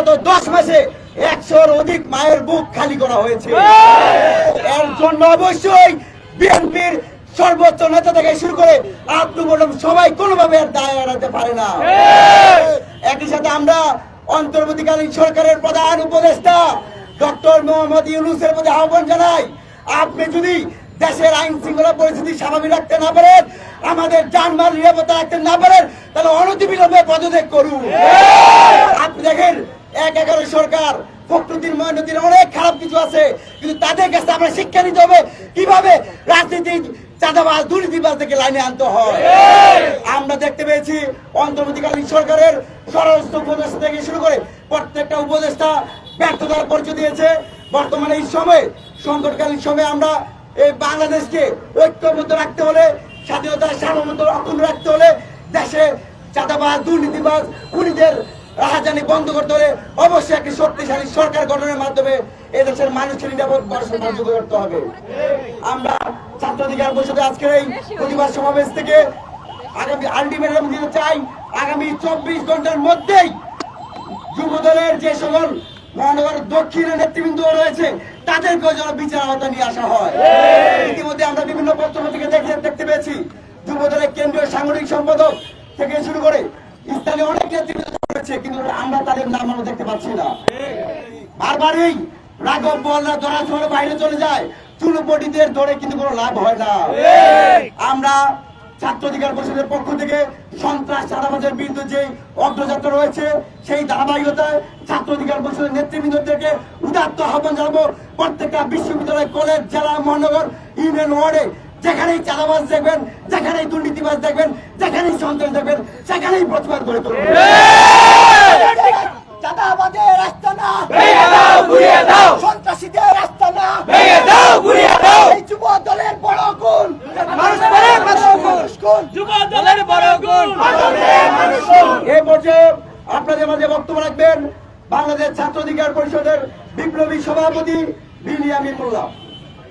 প্রায় গত দশ মাসে একশোর অধিক মায়ের বুক খালি করা হয়েছে। এর জন্য অবশ্যই বিএনপির সর্বোচ্চ নেতা থেকে শুরু করে আপনি বলুন সবাই কোনোভাবে আর দায় এড়াতে পারে না। একই সাথে আমরা অন্তর্বর্তীকালীন সরকারের প্রধান উপদেষ্টা ডক্টর মোহাম্মদ ইউনুসের প্রতি আহ্বান জানাই, আপনি যদি দেশের আইন শৃঙ্খলা পরিস্থিতি স্বাভাবিক রাখতে না পারেন, আমাদের যানবাহন নিরাপত্তা রাখতে না পারেন, তাহলে অনতিবিলম্বে পদত্যাগ করুন। আপনি দেখেন এক এগারো সরকার ফখরুদ্দিন মহিনুদ্দিন অনেক খারাপ কিছু আছে, কিন্তু তাদের কাছে আমরা শিক্ষা নিতে হবে কীভাবে রাজনীতি, চাঁদাবাজ, দুর্নীতিবাজ থেকে লাইনে আনতে হয়। আমরা দেখতে পেয়েছি অন্তর্বর্তীকালীন সরকারের স্বরাষ্ট্র উপদেষ্টা থেকে শুরু করে প্রত্যেকটা উপদেষ্টা ব্যর্থতার পরিচয় দিয়েছে। বর্তমানে এই সময়, সংকটকালীন সময়ে আমরা এই বাংলাদেশকে ঐক্যবদ্ধ রাখতে হলে, স্বাধীনতার সার্বভৌমত্ব অক্ষুণ্ণ রাখতে হলে দেশে চাঁদাবাজ, দুর্নীতিবাজ, খুনিদের রাহাজানি বন্ধ করতে হলে অবশ্যই একটি শক্তিশালী সরকার গঠনের মাধ্যমে এদেশের মানুষের নিরাপদ যোগ করতে হবে। আমরা ছাত্র অধিকার পরিষদে আজকের এই প্রতিবাদ সমাবেশ থেকে আগামী আলটিমেটাম দিতে চাই, আগামী চব্বিশ ঘণ্টার মধ্যেই যুব দলের যে সকল মহানগর দক্ষিণের নেতৃবৃন্দ রয়েছে, তাদেরকেও যেন বিচার আওতা নিয়ে আসা হয়। ইতিমধ্যে আমরা বিভিন্ন পত্র থেকে দেখে দেখতে পেয়েছি যুব দলের কেন্দ্রীয় সাংগঠনিক সম্পাদক থেকে শুরু করে স্থানীয় অনেক নেতৃবৃন্দ রয়েছে কিন্তু আমরা তাদের নাম আমরা দেখতে পাচ্ছি না। বারবারই রাঘব বলরা ধরা ছোড়ে বাইরে চলে যায়। চুনুপটিদের ধরে কিন্তু কোনো লাভ হয় না। আমরা ছাত্র অধিকার পরিষদের পক্ষ থেকে সন্ত্রাস চাঁদাবাজের বিরুদ্ধে যে অগ্রযাত্রা রয়েছে, সেই ধারাবাহিকতায় ছাত্র অধিকার পরিষদের নেতৃবৃন্দ থেকে উদাত্ত আহ্বান জানাব। প্রত্যেকটা বিশ্ববিদ্যালয়, কলেজ, জেলা, মহানগর, ইউনিয়ন ওয়ার্ডে যেখানেই চাঁদাবাজ দেখবেন যেখানেই দুর্নীতিবাজ দেখবেন যেখানেই সন্ত্রাস দেখবেন সেখানেই প্রতিবাদ করে তুলবেন। চাঁদাবাজের রাস্তা না। দাও সন্ত্রাসীদের রাস্তা না। দাও দাও। এই যুব দলের বড় গুণ। মানুষ করে মানুষ মানুষ গুণ। যুব দলের বড় গুণ। এই পর্যায়ে আপনাদের মাঝে বক্তব্য রাখবেন বাংলাদেশ ছাত্র অধিকার পরিষদের বিপ্লবী সভাপতি বিনিয়ামিন মোল্লা।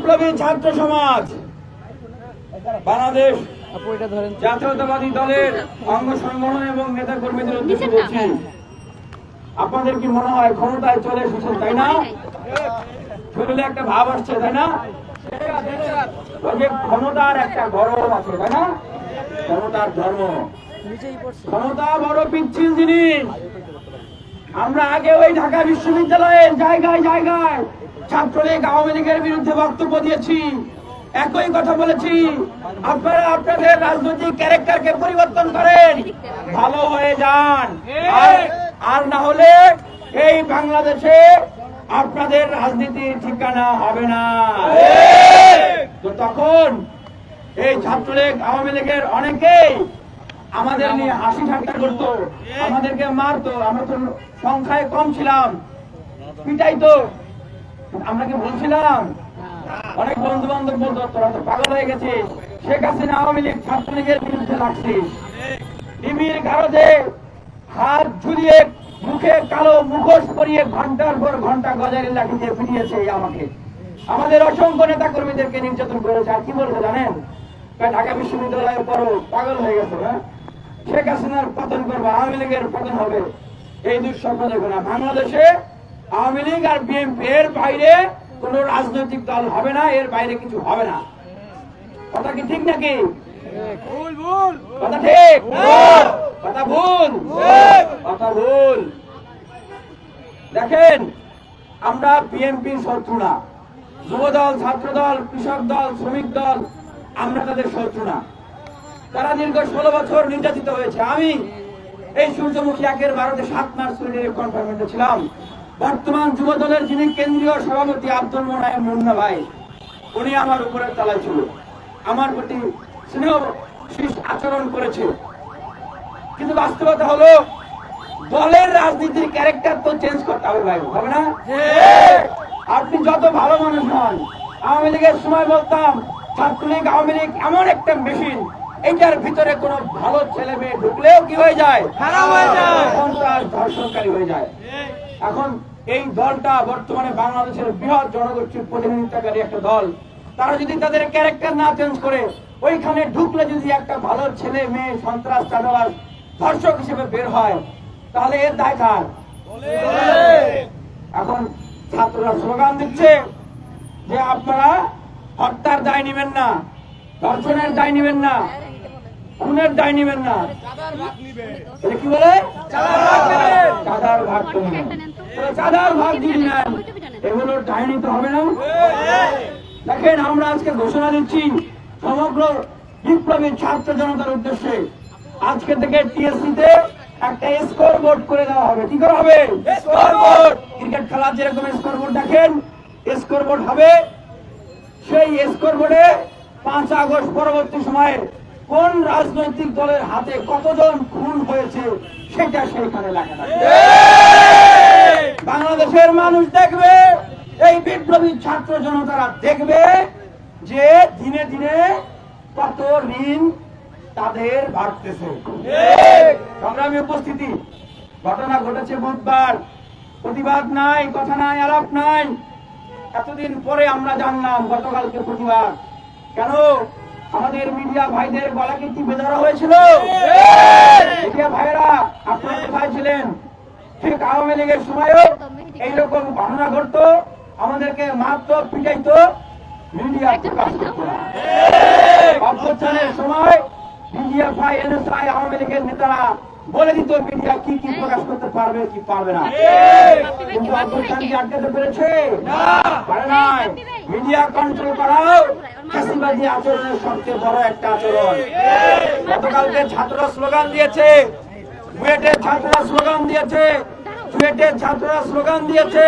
বিপ্লবী ছাত্র সমাজ বাংলাদেশ জাতীয়তাবাদী দলের অঙ্গ সংগঠন এবং নেতা কর্মীদের উদ্দেশ্যে বলছি আপনাদের কি মনে হয় ক্ষমতায় চলে এসেছেন তাই না? শরীরে একটা ভাব আসছে তাই না? ক্ষমতার একটা গরম আছে তাই না? ক্ষমতার ধর্ম। ক্ষমতা বড় পিচ্ছিল জিনিস। আমরা আগে ওই ঢাকা বিশ্ববিদ্যালয়ের জায়গায় জায়গায় ছাত্রলীগ আওয়ামী লীগের বিরুদ্ধে বক্তব্য দিয়েছি। একই কথা বলেছি, আপনারা আপনাদের রাজনৈতিক ক্যারেক্টারকে পরিবর্তন করেন, ভালো হয়ে যান। আর- না হলে এই বাংলাদেশে আপনাদের রাজনীতির ঠিকানা হবে না। তো তখন এই ছাত্রলীগ আওয়ামী লীগের অনেকেই আমাদের নিয়ে হাসি ঠাট্টা করতো, আমাদেরকে মারতো, আমরা তো সংখ্যায় কম ছিলাম, পিটাইতো। আমরা কি বলছিলাম? অনেক বন্ধু বান্ধব বলতো, তোরা তো পাগল হয়ে গেছিস। শেখ হাসিনা আওয়ামী লীগ ছাত্রলীগের বিরুদ্ধে লাগছিস ডিমির গারদে হাত ঝুলিয়ে মুখে কালো মুখোশ পরিয়ে ঘণ্টার পর ঘণ্টা গজারের লাঠি দিয়ে এই আমাকে। আমাদের অসংখ্য নেতা কর্মীদেরকে নির্যাতন করেছে, আর কি বলছে জানেন? ঢাকা বিশ্ববিদ্যালয়ের পরও পাগল হয়ে গেছে হ্যাঁ? শেখ হাসিনার পতন করব, আওয়ামী লীগের পতন হবে। এই দুঃস্বপ্ন দেখো না বাংলাদেশে আওয়ামী লীগ আর বিএনপি এর বাইরে কোন রাজনৈতিক দল হবে না এর বাইরে কিছু হবে না। কথা কি ঠিক নাকি? কথা ঠিক? কথা ভুল? কথা ভুল। দেখেন আমরা বিএনপির শত্রু না। যুব দল ছাত্র দল কৃষক দল শ্রমিক দল আমরা তাদের শত্রু না। তারা দীর্ঘ ষোলো বছর নির্যাতিত হয়েছে। আমি এই সূর্যমুখী একের ভারতে সাত মাস কনফার্মেন্টে ছিলাম। বর্তমান যুব দলের যিনি কেন্দ্রীয় সভাপতি আব্দুল মোনায়েম মুন্না ভাই উনি আমার উপরের তলায় ছিল। আমার প্রতি স্নেহ আচরণ করেছে। কিন্তু বাস্তবতা হলো দলের রাজনীতির ক্যারেক্টার তো চেঞ্জ করতে হবে ভাই হবে না? আপনি যত ভালো মানুষ হন আওয়ামী লীগের সময় বলতাম ছাত্রলীগ আওয়ামী লীগ এমন একটা মেশিন এটার ভিতরে কোনো ভালো ছেলে মেয়ে ঢুকলেও কি হয়ে যায়? খারাপ হয়ে যায়। সন্ত্রাস ধর্ষণকারী হয়ে যায়। এখন এই দলটা বর্তমানে বাংলাদেশের বৃহৎ জনগোষ্ঠীর প্রতিনিধিত্বকারী একটা দল। তারা যদি তাদের ক্যারেক্টার না চেঞ্জ করে ওইখানে ঢুকলে যদি একটা ভালো ছেলে মেয়ে সন্ত্রাস চাঁদাবাজ ধর্ষক হিসেবে বের হয় তাহলে এর দায় কার? এখন ছাত্ররা স্লোগান দিচ্ছে যে আপনারা হত্যার দায় নেবেন না ধর্ষণের দায় নেবেন না খুনের দায় নেবেন না। কি বলে? চাঁদার ভাগ নেবেন। দেখেন, আমরা আজকে ঘোষণা দিচ্ছি, সমগ্র বিপ্লবী ছাত্র জনতার উদ্দেশ্যে আজকে থেকে টিএসসি তে একটা স্কোর বোর্ড করে দেওয়া হবে। কি করা হবে? ক্রিকেট খেলার যেরকম স্কোর বোর্ড দেখেন স্কোর বোর্ড হবে সেই স্কোর বোর্ডে পাঁচ আগস্ট পরবর্তী সময়ে কোন রাজনৈতিক দলের হাতে কতজন খুন হয়েছে, সেটা সেইখানে লেখা থাকবে। বাংলাদেশের মানুষ দেখবে, এই বিপ্লবী ছাত্র জনতারা দেখবে যে দিনে দিনে কত ঋণ তাদের বাড়তেছে। সংগ্রামী উপস্থিতি, ঘটনা ঘটেছে বুধবার। প্রতিবাদ নাই, কথা নাই, আলাপ নাই। এতদিন পরে আমরা জানলাম গতকালকে প্রতিবাদ। কেন? আমাদের মিডিয়া ভাইদের গলা কি ধরা হয়েছিল? মিডিয়া ভাইরা আপনারা কোথায় ছিলেন। ঠিক আওয়ামী লীগের সময়ও এইরকম ঘটনা ঘটতো আমাদেরকে মারতো পিটাইতো মিডিয়া প্রকাশ করতো। অভ্যুত্থানের সময় ভাই এনএসআই আওয়ামী লীগের নেতারা বলে দিত মিডিয়া কি কি প্রকাশ করতে পারবে কি পারবে না? কিন্তু অভ্যুত্থান কি আটকাতে পেরেছে? পারে নাই। মিডিয়া কন্ট্রোল করাও ফ্যাসিবাদী আচরণের সবচেয়ে বড় একটা আচরণ। গতকালকে ছাত্ররা স্লোগান দিয়েছে। বুয়েটের ছাত্ররা স্লোগান দিয়েছে। চুয়েটের ছাত্ররা স্লোগান দিয়েছে,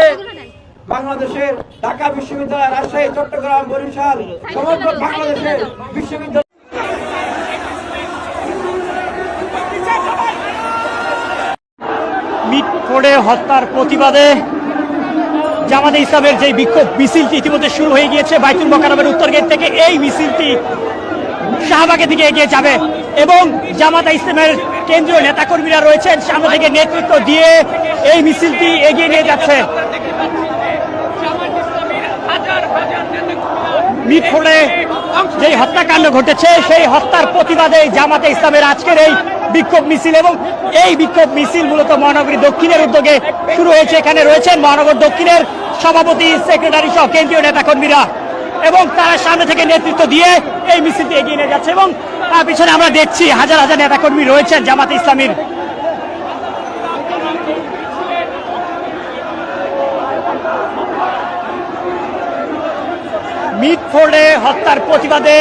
বাংলাদেশের ঢাকা বিশ্ববিদ্যালয়, রাজশাহী, চট্টগ্রাম, বরিশাল, সমগ্র বাংলাদেশের বিশ্ববিদ্যালয়। মিটফোর্ডে হত্যার প্রতিবাদে জামাতে ইসলামের যে বিক্ষোভ, মিছিলটি ইতিমধ্যে শুরু হয়ে গিয়েছে। বাইতুল মোকারমের উত্তর গেট থেকে এই মিছিলটি শাহবাগের দিকে এগিয়ে যাবে এবং জামাতা ইসলামের কেন্দ্রীয় নেতাকর্মীরা রয়েছেন, সামনে থেকে নেতৃত্ব দিয়ে এই মিছিলটি এগিয়ে নিয়ে যাচ্ছে। মিটফোর্ডে যে হত্যাকাণ্ড ঘটেছে, সেই হত্যার প্রতিবাদে জামাতে ইসলামের আজকের এই বিক্ষোভ মিছিল এবং এই বিক্ষোভ মিছিল মূলত মহানগরী দক্ষিণের উদ্যোগে শুরু হয়েছে। এখানে রয়েছেন মহানগর দক্ষিণের সভাপতি, সেক্রেটারি সহ কেন্দ্রীয় নেতাকর্মীরা। এবং তারা সামনে থেকে নেতৃত্ব দিয়ে এই মিছিলটি এগিয়ে নিয়ে যাচ্ছে এবং তার পিছনে আমরা দেখছি হাজার হাজার নেতাকর্মী রয়েছেন জামাতে ইসলামীর। মিটফোর্ডে হত্যার প্রতিবাদে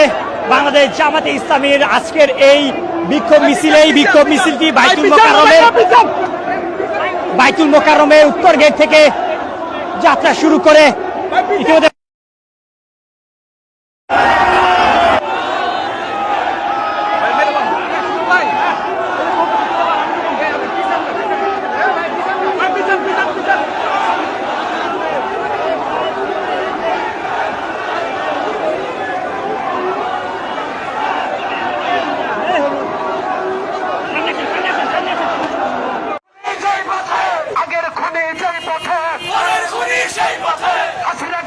বাংলাদেশ জামাতে ইসলামীর আজকের এই বিক্ষোভ মিছিল এই বিক্ষোভ মিছিলটি বাইতুল মোকারমে বাইতুল মোকারমে উত্তর গেট থেকে যাত্রা শুরু করে। ইতিমধ্যে খুনি সেই পথে। আসিরা